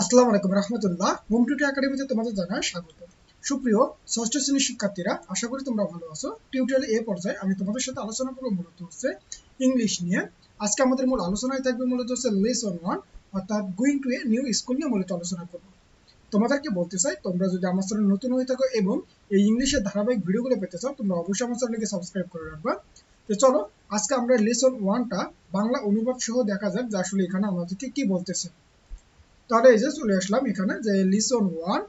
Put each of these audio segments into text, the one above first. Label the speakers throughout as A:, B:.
A: আসসালামু আলাইকুম রহমতুল্লাহ। হোম টুটি একাডেমিতে তোমাদের জানাই স্বাগত। সুপ্রিয় ষষ্ঠ শ্রেণির শিক্ষার্থীরা, আশা করি তোমরা ভালো আছো। টিউটোরিয়াল এ পর্যায়ে আমি তোমাদের সাথে আলোচনা করব মূলত হচ্ছে ইংলিশ নিয়ে। আজকে আমাদের মূল আলোচনায় থাকবে মূলত হচ্ছে লেসন ওয়ান অর্থাৎ going to a new school নিয়ে মূলত আলোচনা করব। তোমাদেরকে বলতে চাই, তোমরা যদি আমার চ্যানেল নতুন হয়ে থাকো এবং এই ইংলিশের ধারাবাহিক ভিডিওগুলো পেতে চাও, তোমরা অবশ্যই আমার চ্যানেলকে সাবস্ক্রাইব করে রাখবা। তো চলো, আজকে আমরা লেসন ওয়ানটা বাংলা অনুবাদ সহ দেখা যাক যে আসলে এখানে আমাদেরকে কি বলতেছে। তাহলে এই যে চলে আসলাম এখানে যে লিসন ওয়ান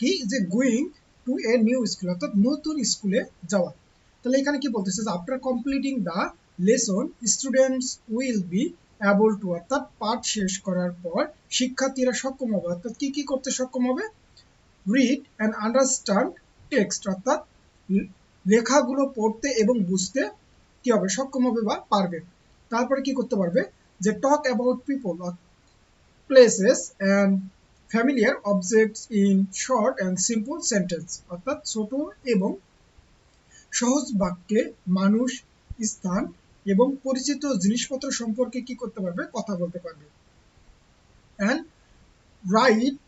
A: কি? যে going to a new school অর্থাৎ নতুন স্কুলে যাওয়া। তাহলে এখানে কি বলতেছে? যে after completing the lesson students will be able to অর্থাৎ পাঠ শেষ করার পর শিক্ষার্থীরা সক্ষম হবে। অর্থাৎ কি কি করতে সক্ষম হবে? রিড অ্যান্ড আন্ডারস্ট্যান্ড টেক্সট অর্থাৎ লেখাগুলো পড়তে এবং বুঝতে কি হবে? সক্ষম হবে বা পারবে। তারপরে কি করতে পারবে? যে talk about people places and familiar objects in short and simple sentence, অর্থাৎ ছোট এবং সহজ বাক্যে মানুষ, স্থান এবং পরিচিত জিনিসপত্র সম্পর্কে কি করতে পারবে? কথা বলতে পারবে। অ্যান্ড রাইট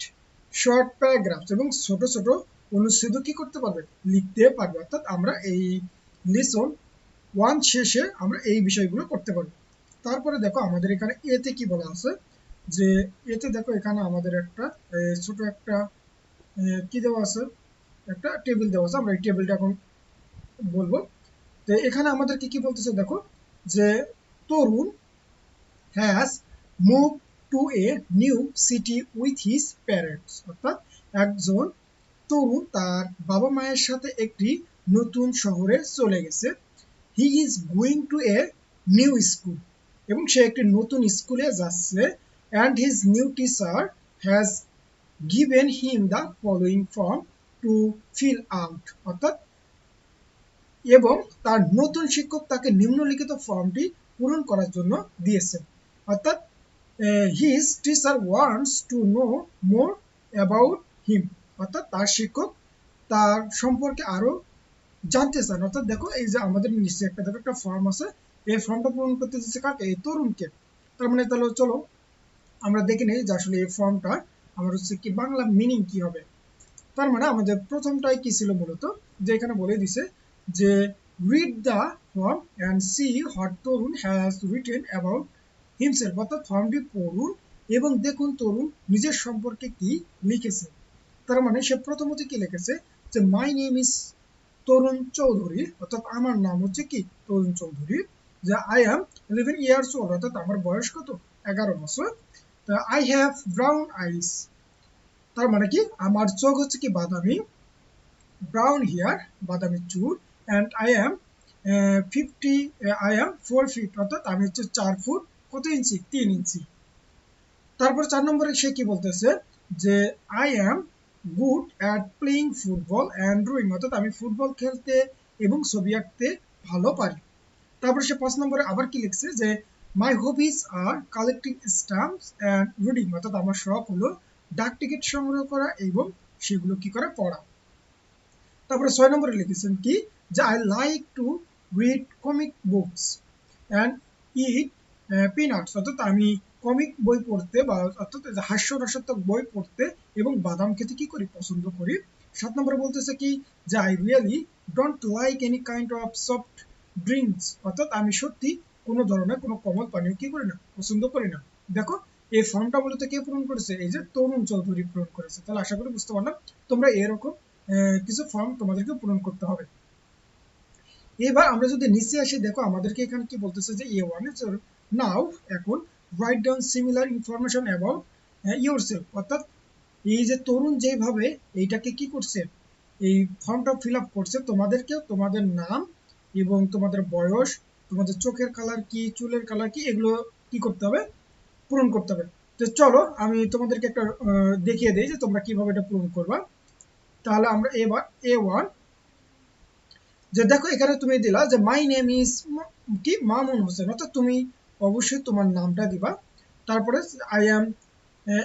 A: শর্ট প্যারাগ্রাফস এবং ছোট ছোট অনুচ্ছেদ কি করতে পারবে? লিখতে পারবে। অর্থাৎ আমরা এই লিসন ওয়ান শেষে আমরা এই বিষয়গুলো করতে পারব। তারপরে দেখো আমাদের এখানে এতে কি বলা আছে? যে এতে দেখো এখানে আমাদের একটা ছোট একটা কি দেওয়া আছে? একটা টেবিল দেওয়া আছে। আমরা এই টেবিলটা এখন বলব। তো এখানে আমাদেরকে কি বলতেছে দেখো? যে Tarun has move to a new city with his parents অর্থাৎ একজন তরুণ তার বাবা মায়ের সাথে একটি নতুন শহরে চলে গেছে। He is going to a new school এবং সে একটি নতুন স্কুলে যাচ্ছে। And his new teacher has given him the following form to fill out, অর্থাৎ এবং তার নতুন শিক্ষক তাকে নিম্নলিখিত ফর্মটি পূরণ করার জন্য দিয়েছে। অর্থাৎ his teacher wants to know more about him অর্থাৎ, তার শিক্ষক তার সম্পর্কে আরও জানতে চান। অর্থাৎ, দেখো, এই যে আমাদের নিচে একটা দেখো একটা ফর্ম আছে। এই ফর্মটা পূরণ করতে দিচ্ছে কাকে এই তরুণকে। তার মানে তাহলে চলো আমরা দেখে নিই যে আসলে এই ফর্মটা আমার হচ্ছে কি বাংলা মিনিং কি হবে। তার মানে আমাদের প্রথমটাই কি ছিল মূলত? যে এখানে বলে দিছে যে read the form and see what Tarun has written about himself অর্থাৎ ফর্মটি পড়ুন এবং দেখুন তরুণ নিজের সম্পর্কে কি লিখেছে। তার মানে সে প্রথমত কি লিখেছে? যে my name is Tarun Chowdhury অর্থাৎ আমার নাম হচ্ছে কি? তরুণ চৌধুরী যে I am eleven years old অর্থাৎ আমার বয়স কত? এগারো বছর। আই হ্যাভ ব্রাউন আইস তার মানে কি? আমার চোখ হচ্ছে কি বাদামি ব্রাউন হেয়ার বাদামি চুল and I am fifty I am four feet অর্থাৎ আমি হচ্ছে চার ফুট কত ইঞ্চি? তিন ইঞ্চি। তারপর চার নম্বরে সে কি বলতেছে? যে I am good at playing football and drawing অর্থাৎ আমি ফুটবল খেলতে এবং ছবি আঁকতে ভালো পারি। তারপর সে পাঁচ নম্বরে আবার কি লিখছে? যে my hobbies are collecting stamps and reading অর্থাৎ আমার শখ হলো ডাক টিকিট সংগ্রহ করা এবং সেগুলো কি করে পড়া। তারপরে ছয় নম্বরে লিখেছেন কি, যে I like to read comic books and eat peanuts অর্থাৎ আমি কমিক বই পড়তে বা অর্থাৎ হাস্যরসাত্মক বই পড়তে এবং বাদাম খেতে কি করি, পছন্দ করি। সাত নম্বরে বলতেছে কি, যে I really don't like any kind of soft drinks অর্থাৎ আমি সত্যি কোনো ধরনের কোনো কমল পানীয় কি করি না, পছন্দ করি না। দেখো, এই ফর্মটা মূলত কে পূরণ করেছে? এই যে তরুণ চৌধুরী পূরণ করেছে। তাহলে আশা করি বুঝতে পারলাম, তোমরা এরকম কিছু ফর্ম তোমাদেরকে পূরণ করতে হবে। এবার আমরা যদি নিচে আসি, দেখো আমাদেরকে এখানে কি বলতেছে যে এ ওয়ান নাও এখন write down similar information about yourself অর্থাৎ এই যে তরুণ যেভাবে এইটাকে কি করছে, এই ফর্মটা ফিল আপ করছে, তোমাদেরকেও তোমাদের নাম এবং তোমাদের বয়স তোমাদের চোখের কালার কি, চুলের কালার কি, এগুলো কি করতে হবে? পূরণ করতে হবে। তো চলো, আমি তোমাদেরকে একটা দেখিয়ে দিই যে তোমরা কীভাবে এটা পূরণ করবা। তাহলে আমরা এবার এ ওয়ান যে দেখো, এখানে তুমি দিলা যে মাই নেম ইজ কি? মামুন হোসেন। অর্থাৎ তুমি অবশ্যই তোমার নামটা দিবা। তারপরে I am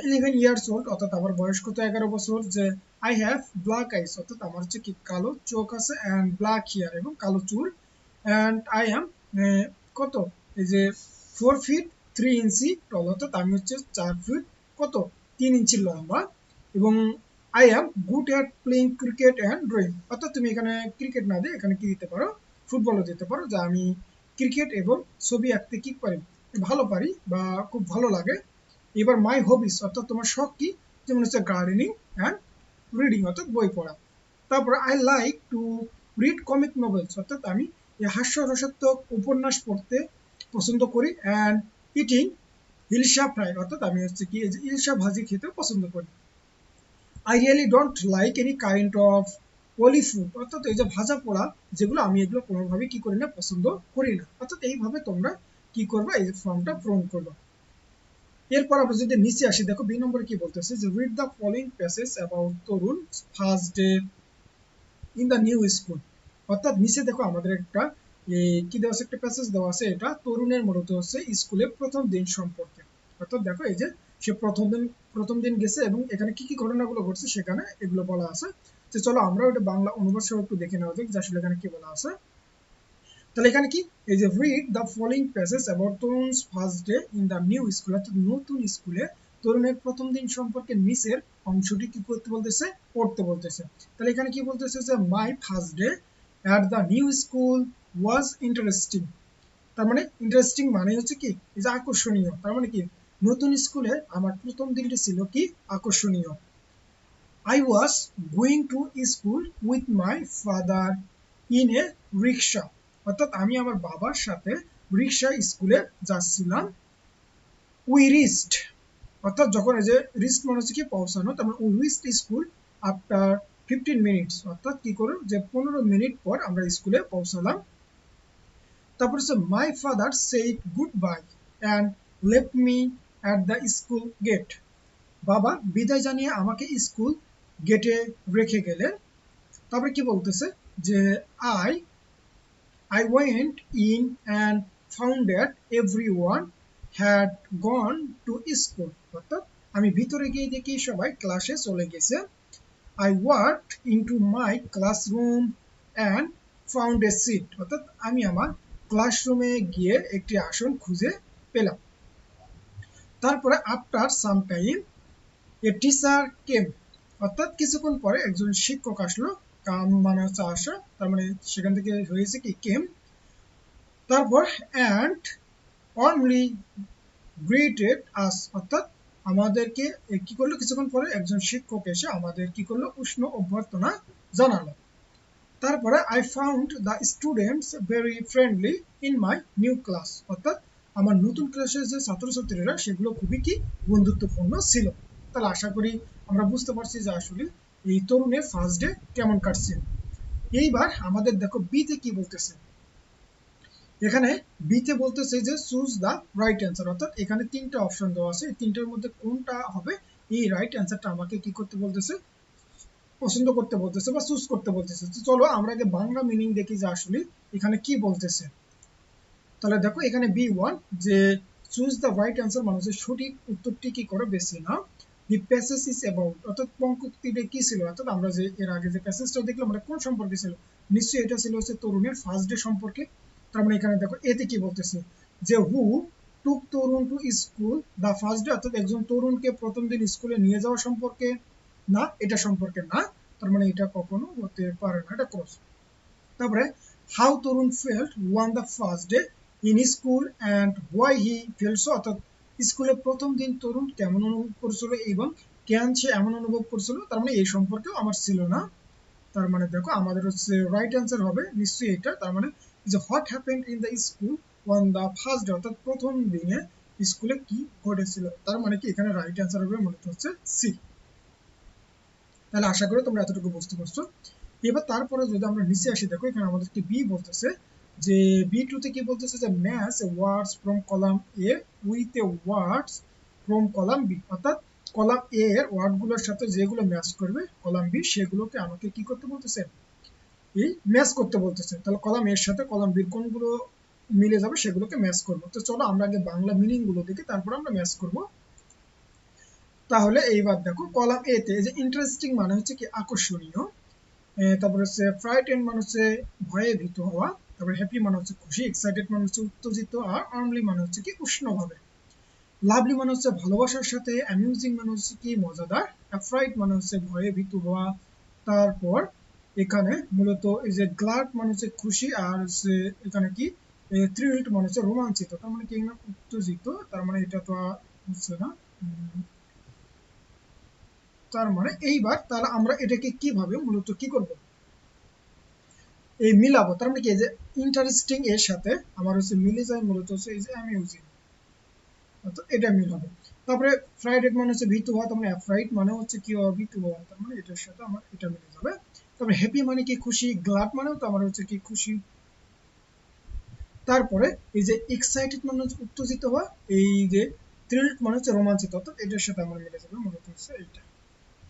A: eleven years old অর্থাৎ আমার বয়স কত? এগারো বছর। যে আই হ্যাভ ব্ল্যাক আইস অর্থাৎ আমার হচ্ছে কি, কালো চোখ আছে অ্যান্ড ব্ল্যাক হেয়ার এবং কালো চুল। অ্যান্ড আই অ্যাম কত? এই যে four feet three inch tall অর্থাৎ আমি হচ্ছে চার ফিট কত? তিন ইঞ্চি লম্বা। এবং I am good at playing cricket and drawing অর্থাৎ তুমি এখানে ক্রিকেট না দিয়ে এখানে কি দিতে পারো? ফুটবলও দিতে পারো, যা আমি ক্রিকেট এবং ছবি আঁকতে কি পারি? ভালো পারি বা খুব ভালো লাগে। এবার মাই হবিস অর্থাৎ তোমার শখ কি? যেমন হচ্ছে গার্ডেনিং অ্যান্ড রিডিং অর্থাৎ বই পড়া। তারপরে I like to read comic novels অর্থাৎ আমি হাস্যরসাত্মক উপন্যাস পড়তে পছন্দ করি অ্যান্ড ইটিং ইলশা ফ্রাই অর্থাৎ আমি হচ্ছে কি ইলশা ভাজি খেতে পছন্দ করি। I really don't like any kind of oily food অর্থাৎ এই যে ভাজা পোড়া যেগুলো আমি এগুলো কোনোভাবেই কি করি না, পছন্দ করি না। অর্থাৎ এইভাবে তোমরা কি করবা, এই ফর্মটা পূরণ করবা। এরপর আমরা যদি নিচে আসি, দেখো বি নম্বরে কি বলতেছে যে read the following passage about Tarun first day in the new school অর্থাৎ নিচে দেখো আমাদের একটা কি দেওয়া আছে? একটা প্যাসেজ দেওয়া আছে, এটা তরুণের মূলত হচ্ছে স্কুলে প্রথম দিন সম্পর্কে। অর্থাৎ দেখো এই যে, সে প্রথম দিন প্রথম দিন গেছে এবং এখানে কি কি ঘটনাগুলো ঘটছে সেখানে এগুলো বলা আছে। যে চলো আমরা ওটা বাংলা অনুবাদ সহ একটু দেখে নেওয়া যাক যে আসলে এখানে কি বলা আছে। তাহলে এখানে কি? এই যে read the following passage about Tarun's first day in the new school অর্থাৎ নতুন স্কুলে তরুণের প্রথম দিন সম্পর্কে নিচের অংশটি কি করতে বলতেছে? পড়তে বলতেছে। তাহলে এখানে কি বলতেছে যে my first day at the new school was interesting তার মানে ইন্টারেস্টিং মানে হচ্ছে কি? যে আকর্ষণীয়। তার মানে কি? নতুন স্কুলে আমার প্রথম দিনটি ছিল কি? আকর্ষণীয়। I was going to school with my father in a rickshaw অর্থাৎ আমি আমার বাবার সাথে রিক্সা স্কুলে যাচ্ছিলাম। উই রিস্ট অর্থাৎ যখন এই যে রিস্ট মানে হচ্ছে কি? পৌঁছানো। তার মানে we reached school after fifteen minutes অর্থাৎ কি করো যে পনেরো মিনিট পর আমরা স্কুলে পৌঁছালাম। তারপর হচ্ছে my father said good and left me at the school gate বাবা বিদায় জানিয়ে আমাকে স্কুল গেটে রেখে গেলেন। তারপরে কি বলতেছে? যে I I went in and found that everyone had gone to school অর্থাৎ আমি ভিতরে গিয়ে দেখি সবাই ক্লাসে চলে গেছে। I walked into my classroom and found a seat. অর্থাৎ আমি আমার ক্লাসরুমে গিয়ে একটি আসন খুঁজে পেলাম। তারপরে after some time a teacher came অর্থাৎ কিছুক্ষণ পরে একজন শিক্ষক আসলো। কাম মানে হচ্ছে আসা। তার মানে সেখান থেকে হয়েছে কি কেম তারপর অ্যান্ড অনলি গ্রেটেড আস অর্থাৎ আমাদেরকে কি করল? কিছুক্ষণ পরে একজন শিক্ষক এসে আমাদের কি করল? উষ্ণ অভ্যর্থনা জানালো। তারপরে I found the students very friendly in my new class অর্থাৎ, আমার নতুন ক্লাসের যে ছাত্রছাত্রীরা, সেগুলো খুবই কি বন্ধুত্বপূর্ণ ছিল। তাহলে আশা করি আমরা বুঝতে পারছি যে আসলে এই তরুণের ফার্স্ট ডে কেমন কাটছে। এইবার আমাদের দেখো বিতে কি বলতেছে। এখানে বিতে বলতেছে যে চুজ দ্য রাইট অ্যান্সার অর্থাৎ এখানে তিনটা অপশন দেওয়া আছে। তিনটার মধ্যে কোনটা হবে? এই রাইট অ্যান্সারটা আমাকে কি করতে বলতেছে? পছন্দ করতে বলতেছে বা চুজ করতে বলতেছে। তো চলো আমরা আগে বাংলা মিনিং দেখি যে আসলে এখানে কি বলতেছে। তাহলে দেখো, এখানে বি ওয়ান যে চুজ দ্য রাইট অ্যান্সার মানুষের সঠিক উত্তরটি কি করে বেশি না দি প্যাসেজ ইজ অ্যাবাউট অর্থাৎ পঙ্কুক্তিটা কি ছিল? অর্থাৎ আমরা যে এর আগে যে প্যাসেজটা দেখলাম এটা কোন সম্পর্কে ছিল? নিশ্চয়ই এটা ছিল হচ্ছে তরুণের ফার্স্ট ডে সম্পর্কে। তার মানে এখানে দেখো, এতে কি বলতেছে? যে who took Tarun to school the first day অর্থাৎ একজন তরুণকে প্রথম দিন স্কুলে নিয়ে যাওয়া সম্পর্কে? না, এটা সম্পর্কে না। তার মানে এটা কখনো হতে পারে না, এটা ক্রস তারপরে how Tarun felt on the first day in school and why he felt so অর্থাৎ স্কুলে প্রথম দিন তরুণ কেমন অনুভব করছিল এবং কেন সে এমন অনুভব করছিল, তার মানে এই সম্পর্কেও আমার ছিল না। তার মানে দেখো, আমাদের হচ্ছে রাইট অ্যান্সার হবে, নিশ্চয়ই এটা। তার মানে যে what happened in the school on the first day অর্থাৎ প্রথম দিনে স্কুলে কি ঘটেছিল? তার মানে কি? এখানে রাইট অ্যান্সার হবে মূলত হচ্ছে সি তাহলে আশা করি তোমরা এতটুকু বুঝতে পারছ। এবার তারপরে যদি আমরা নিচে আসি, দেখো এখানে আমাদেরকে বি বলতেছে, যে বি টু তে কি বলতেছে যে match words from column A with a words from column B অর্থাৎ কলাম এ এর ওয়ার্ডগুলোর সাথে যেগুলো ম্যাচ করবে কলাম বি সেগুলোকে আমাকে কি করতে বলতেছে? ম্যাচ করতে বলতেছে। তাহলে কলাম এর সাথে কলাম বির কোনগুলো মিলে যাবে সেগুলোকে ম্যাচ করব। তো চলো আমরা আগে বাংলা মিনিংগুলো দেখি, তারপর আমরা ম্যাচ করব। তাহলে এইবার দেখো, কলাম এ তে যে ইন্টারেস্টিং মানে হচ্ছে কি আকর্ষণীয় তারপর হচ্ছে ফ্রাইটেন মানে হচ্ছে ভয়ে ভীত হওয়া, তারপরে হ্যাপি মানে হচ্ছে খুশি এক্সাইটেড মানে হচ্ছে উত্তেজিত, আর আর্মলি মানে হচ্ছে কি উষ্ণভাবে লাভলি মানে হচ্ছে ভালোবাসার সাথে অ্যামিউজিং মানে হচ্ছে কি মজাদার অ্যাফ্রাইট মানে হচ্ছে ভয়ে ভীতু হওয়া, তারপর এখানে মূলত এই যে গ্লাড মানে হচ্ছে খুশি আর হচ্ছে এখানে কি? থ্রিল্ড মানে হচ্ছে রোমাঞ্চিত। তার মানে কি উত্তেজিত? তার মানে এটা তো হচ্ছে না। তার মানে এইবার তাহলে আমরা এটাকে কীভাবে মূলত কি করব? এই মিলাবো। তার মানে কি? যে ইন্টারেস্টিং এর সাথে আমার হচ্ছে মিলে যায় মূলত হচ্ছে এই যে অ্যামিউজিং অর্থাৎ এটা মিল হবে তারপরে ফ্রাইডেড মানে হচ্ছে ভীতু হওয়া। তার মানে ফ্রাইড মানে হচ্ছে কি? হওয়া ভীতু হওয়া। তার মানে এটার সাথে আমার এটা মিলে যাবে। তারপরে হ্যাপি মানে কি খুশি গ্লাড মানেও তো আমার হচ্ছে কি খুশি। তারপরে এই যে এক্সাইটেড মানে হচ্ছে উত্তেজিত হওয়া, এই যে থ্রিল্ড মানে হচ্ছে রোমাঞ্চিত অর্থাৎ এটার সাথে আমার মিলে যাবে মূলত হচ্ছে এইটা।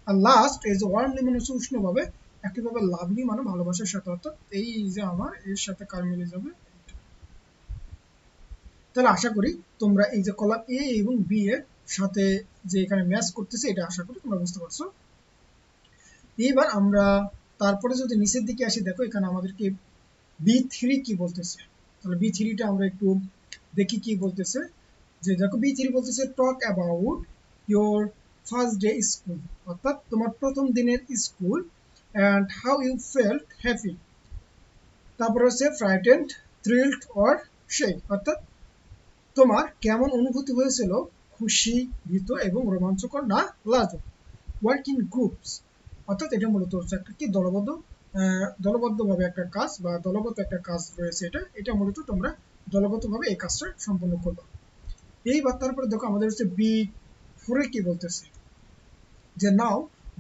A: আর লাস্ট এই যে ওয়ার্মলি মানে হচ্ছে উষ্ণভাবে, একইভাবে লাভলি মানে ভালোবাসার সাথে, অর্থাৎ এই যে আমার, এর সাথে কার মিলে যাবে তাহলে আশা করি তোমরা এই যে কলাম এ এবং বি এর সাথে যে এখানে ম্যাচ করতেছে, এটা আশা করি তোমরা বুঝতে পারছ। এবার আমরা তারপরে যদি নিচের দিকে আসি, দেখো এখানে আমাদেরকে বি থ্রি কি বলতেছে? তাহলে বি থ্রিটা আমরা একটু দেখি কি বলতেছে। যে দেখো বি থ্রি বলতেছে talk about your first day school অর্থাৎ তোমার প্রথম দিনের school and how you felt happy তারপরে হচ্ছে ফ্রাইটেন্ড থ্রিল্ড অর শেক অর্থাৎ তোমার কেমন অনুভূতি হয়েছিল? খুশি, ভীত এবং রোমাঞ্চকর না? লাজুক। ওয়ার্ক ইন গ্রুপস অর্থাৎ এটা মূলত হচ্ছে একটা কি? দলবদ্ধ দলবদ্ধভাবে একটা কাজ বা দলগত একটা কাজ রয়েছে এটা। এটা মূলত তোমরা দলগতভাবে এই কাজটা সম্পন্ন করবে। এইবার তারপরে দেখো আমাদের হচ্ছে বি ফোরে কি বলতেছে? যে now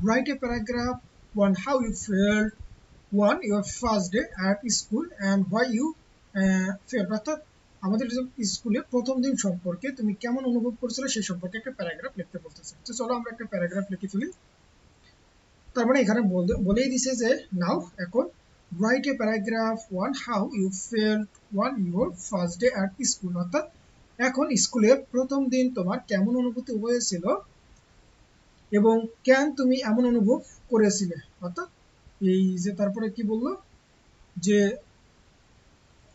A: write a paragraph on how you felt on your first day at school and why you felt অর্থাৎ আমাদের স্কুলে প্রথম দিন সম্পর্কে তুমি কেমন অনুভব করছিলে সেই সম্পর্কে একটা প্যারাগ্রাফ লিখতে বলতেছে। তো চলো আমরা একটা প্যারাগ্রাফ লিখে ফেলি। তার মানে এখানে বলেই দিছে যে, নাও, এখন write a paragraph on how you felt on your first day at school অর্থাৎ এখন স্কুলের প্রথম দিন তোমার কেমন অনুভূতি হয়েছিল এবং কেন তুমি এমন অনুভব করেছিলে? অর্থাৎ এই যে তারপরে কি বলল? যে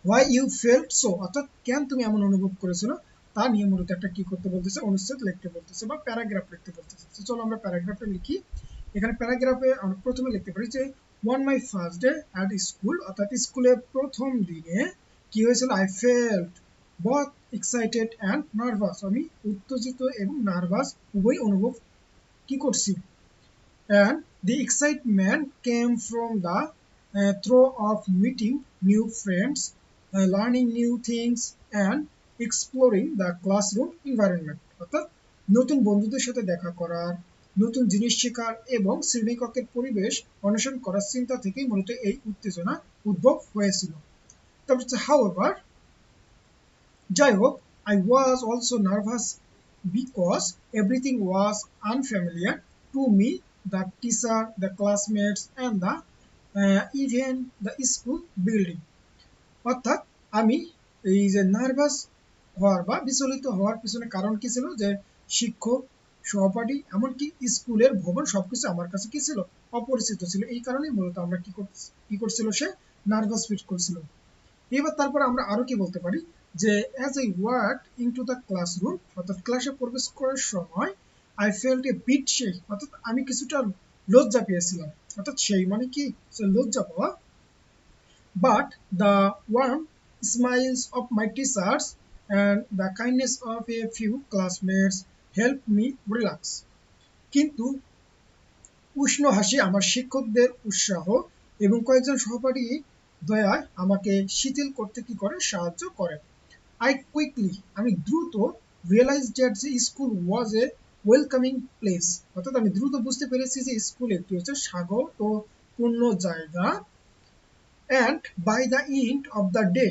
A: হোয়াই ইউ ফেল্ট সো অর্থাৎ কেন তুমি এমন অনুভব করেছিল? তা নিয়ে মূলত একটা কি করতে বলতেছে? অনুচ্ছেদ লিখতে বলতেছে বা প্যারাগ্রাফ লিখতে বলতেছে। চলো আমরা প্যারাগ্রাফে লিখি। এখানে প্যারাগ্রাফে আমরা প্রথমে লিখতে পারি যে on my first day at school অর্থাৎ স্কুলের প্রথম দিনে কি হয়েছিল? I felt both excited and nervous আমি উত্তেজিত এবং নার্ভাস উভয় অনুভব কি করছি? And the excitement came from the thrill of meeting new friends learning new things and exploring the classroom environment. অর্থাৎ নতুন বন্ধুদের সাথে দেখা করার নতুন জিনিস শিকার এবং শ্রেণীকক্ষের পরিবেশ অন্বেষণ করার চিন্তা থেকে মূলত এই উত্তেজনা উদ্ভব হয়েছিল। তারপর হাউ এভার যাই হোক I was also nervous because everything was unfamiliar to me the teacher the classmates and the even the school building অর্থাৎ, আমি এই যে নার্ভাস হওয়ার বা বিচলিত হওয়ার পিছনে কারণ কী ছিল? যে শিক্ষক সহপাঠী, এমনকি স্কুলের ভবন সবকিছু আমার কাছে কি ছিল? অপরিচিত ছিল। এই কারণেই মূলত আমরা কি কি করছিল সে? নার্ভাস ফিট করছিল। এবার তারপর আমরা আরও কি বলতে পারি? যে অ্যাজ আই ওয়ার্ক ইনটু দ্য ক্লাসরুম অর্থাৎ ক্লাসে প্রবেশ করার সময় আই ফেল্ট এ বিট সেই অর্থাৎ আমি কিছুটা লজ্জা পেয়েছিলাম। অর্থাৎ সেই মানে কি? লজ্জা পাওয়া। But the warm smiles of my teachers and the kindness of a few classmates help me relax কিন্তু উষ্ণ হাসি আমার শিক্ষকদের উৎসাহ এবং কয়েকজন সহপাঠী দয়ায় আমাকে শিথিল করতে কি করে সাহায্য করে। আই কুইকলি আমি দ্রুত রিয়েলাইজ দ্যাট যে school was a welcoming place অর্থাৎ আমি দ্রুত বুঝতে পেরেছি যে স্কুল একটি হচ্ছে স্বাগত পূর্ণ জায়গা and by the end of the day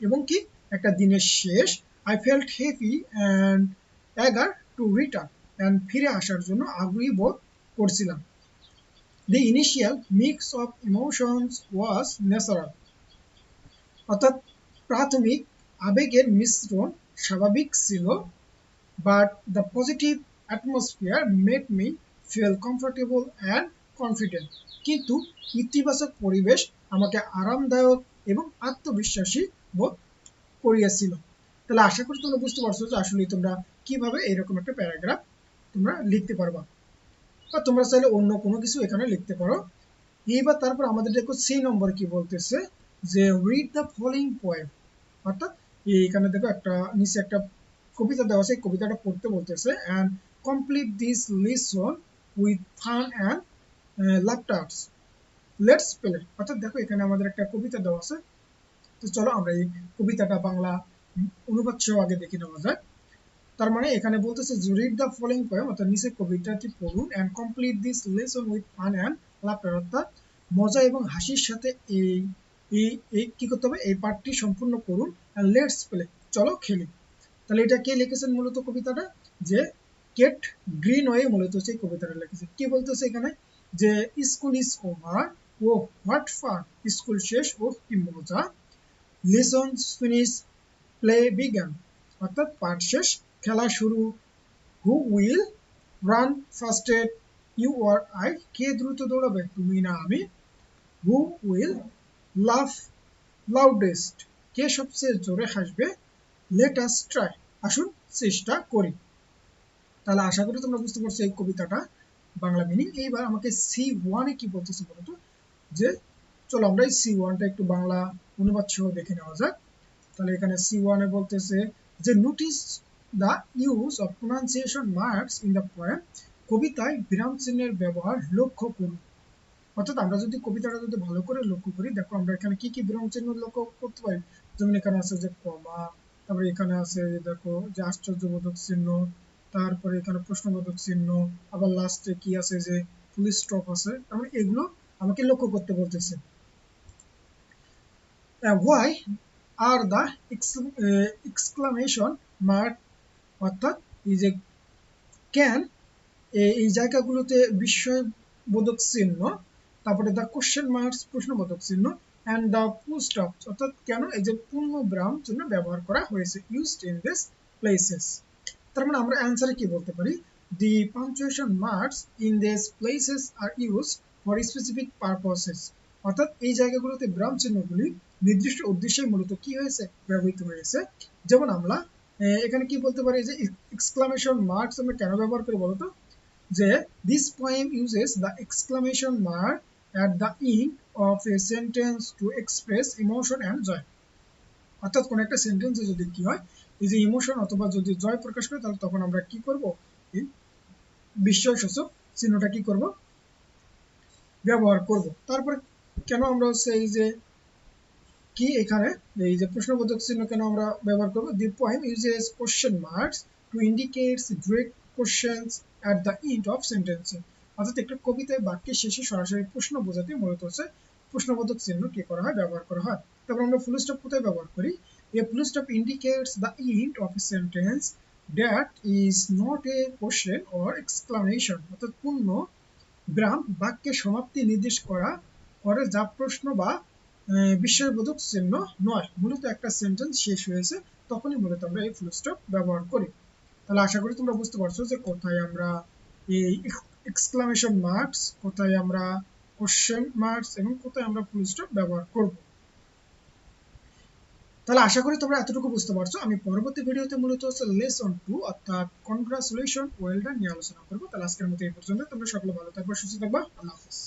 A: এবং কি? একটা দিনের শেষ। I felt happy and eager to return and ফিরে আসার জন্য আগ্রহী বোধ করছিলাম। The initial mix of emotions was natural. অর্থাৎ প্রাথমিক আবেগের মিশ্রণ স্বাভাবিক ছিল but the positive atmosphere made me feel comfortable and confident কিন্তু ইতিবাচক পরিবেশ আমাকে আরামদায়ক এবং আত্মবিশ্বাসী বোধ করিয়েছিল। তাহলে আশা করি তোমরা বুঝতে পারছ যে আসলে তোমরা কীভাবে এরকম একটা প্যারাগ্রাফ তোমরা লিখতে পারবা? বা তোমরা চাইলে অন্য কোনো কিছু এখানে লিখতে পারো। এইবার তারপর আমাদের দেখো সি নম্বর কি বলতেছে যে রিড দ্য ফলোইং পোয়েম অর্থাৎ এখানে দেখো একটা, নিচে একটা কবিতা দেওয়া আছে কবিতাটা পড়তে বলতেছে and complete this lesson with fun and laughters let's play অর্থাৎ দেখো এখানে আমাদের একটা কবিতা দেওয়া আছে। তো চলো আমরা এই কবিতাটা বাংলা অনুবাদ সহ আগে দেখে নেওয়া যায় তার মানে এখানে বলতেছে রিড দ্য ফলোইং পোয়েম অর্থাৎ নিচে কবিতাটি পড়ুন and complete this lesson with fun and laughter অর্থাৎ মজা এবং হাসির সাথে এই এই এই কি করতে হবে? এই পার্টটি সম্পূর্ণ করুন অ্যান্ড লেটস প্লে চলো খেলি। তাহলে এটা কে লিখেছেন মূলত কবিতাটা? যে কেট গ্রিন ওয়ে মূলত সেই কবিতাটা লিখেছে। কি বলতেছে এখানে? যে school is over, oh what fun, school শেষ ও কি মজা। লেসন, ফিনিশ, প্লে বিজ্ঞান অর্থাৎ পাঠ শেষ। খেলা শুরু। Who will run fastest you or I কে দ্রুত দৌড়াবে? তুমি না আমি। হু উইল লাভ লাউডেস্ট কে সবচেয়ে জোরে হাসবে? লেট আস ট্রাই আসুন চেষ্টা করি। তাহলে আশা করি তোমরা বুঝতে পারছ এই কবিতাটা। বাংলা মিনিং এইবার আমাকে সি ওয়ানে কি বলতেছে বলতো যে, চলো আমরা এই সি ওয়ানটা একটু বাংলা অনুবাদ সহ দেখে নেওয়া যাক। তাহলে এখানে সি ওয়ানে বলতেছে যে notice the use of pronunciation marks in the poem কবিতায় বিরাম চিহ্নের ব্যবহার লক্ষ্য করুন। অর্থাৎ আমরা যদি কবিতাটা যদি ভালো করে লক্ষ্য করি, দেখো আমরা এখানে কি কি বিরাম চিহ্ন লক্ষ্য করতে পারি? যেমন এখানে আছে যে কমা, তারপরে এখানে আছে দেখো যে আশ্চর্যবোধক চিহ্ন, তারপরে এখানে প্রশ্নবোধক চিহ্ন, আবার লাস্টে কি আছে যে পুলিশ স্টপ আছে, তার মানে এগুলো আমাকে লক্ষ্য করতে বলতেছে। Why are the exclamation mark অর্থাৎ এই যে ক্যান এই জায়গাগুলোতে বিস্ময়বোধক চিহ্ন, তারপরে দ্য কোশ্চেন মার্কস প্রশ্নবোধক চিহ্ন অ্যান্ড দ্য ফুল স্টপ অর্থাৎ কেন এই যে পূর্ণ ব্রাম চিহ্ন ব্যবহার করা হয়েছে ইউজড ইন দিস প্লেসেস তার মানে আমরা অ্যান্সারে কি বলতে পারি? The punctuation marks in this places are use for specific purposes অর্থাৎ এই জায়গাগুলোতে ব্রাম চিহ্নগুলি নির্দিষ্ট উদ্দেশ্যে মূলত কি হয়েছে? ব্যবহৃত হয়েছে। যেমন আমরা এখানে কি বলতে পারি যে এক্সক্লামেশন মার্কস আমরা কেন ব্যবহার করি বলতো? যে this poem uses the exclamation mark at the end of a sentence to express emotion and joy অর্থাৎ কোনো একটা সেন্টেন্সে যদি কি হয়, এই যে ইমোশন অথবা যদি জয় প্রকাশ করে, তাহলে তখন আমরা কি করব? এই বিস্ময় সূচক চিহ্নটা কি করব? ব্যবহার করব। তারপরে কেন আমরা এই যে কি এখানে? এই যে প্রশ্নবোধক চিহ্ন কেন আমরা ব্যবহার করব? The poem uses question marks to indicates direct questions at the end of sentence অর্থাৎ একটা কবিতায় বাক্যের শেষে সরাসরি প্রশ্ন বোঝাতে মূলত হচ্ছে প্রশ্নবোধক চিহ্ন কি করা হয়, ব্যবহার করা হয়। তারপর আমরা ফুল স্টপ কোথায় ব্যবহার করি? A full stop indicates the end of a sentence that is not a question or exclamation অর্থাৎ পূর্ণ ব্রাম বাক্যের সমাপ্তি নির্দেশ করা করে যা প্রশ্ন বা বিস্ময়বোধক চিহ্ন নয়। মূলত একটা সেন্টেন্স শেষ হয়েছে, তখনই মূলত আমরা এই ফুল স্টপ ব্যবহার করি। তাহলে আশা করি তোমরা বুঝতে পারছ যে কোথায় আমরা এই এক্সক্লামেশন মার্কস কোথায় আমরা কোশ্চেন মার্কস এবং কোথায় আমরা ফুল স্টপ ব্যবহার করব। তাহলে আশা করি তোমরা এতটুকু বুঝতে পারছ। আমি পরবর্তী ভিডিওতে মূলত হচ্ছে লেসন টু অর্থাৎ কনগ্রাচুলেশন ওয়েল নিয়ে আলোচনা করব। তাহলে আজকের মতো এই পর্যন্ত। তোমরা সকলে ভালো থাকবে, সুস্থ থাকবা। আল্লাহ হাফিজ।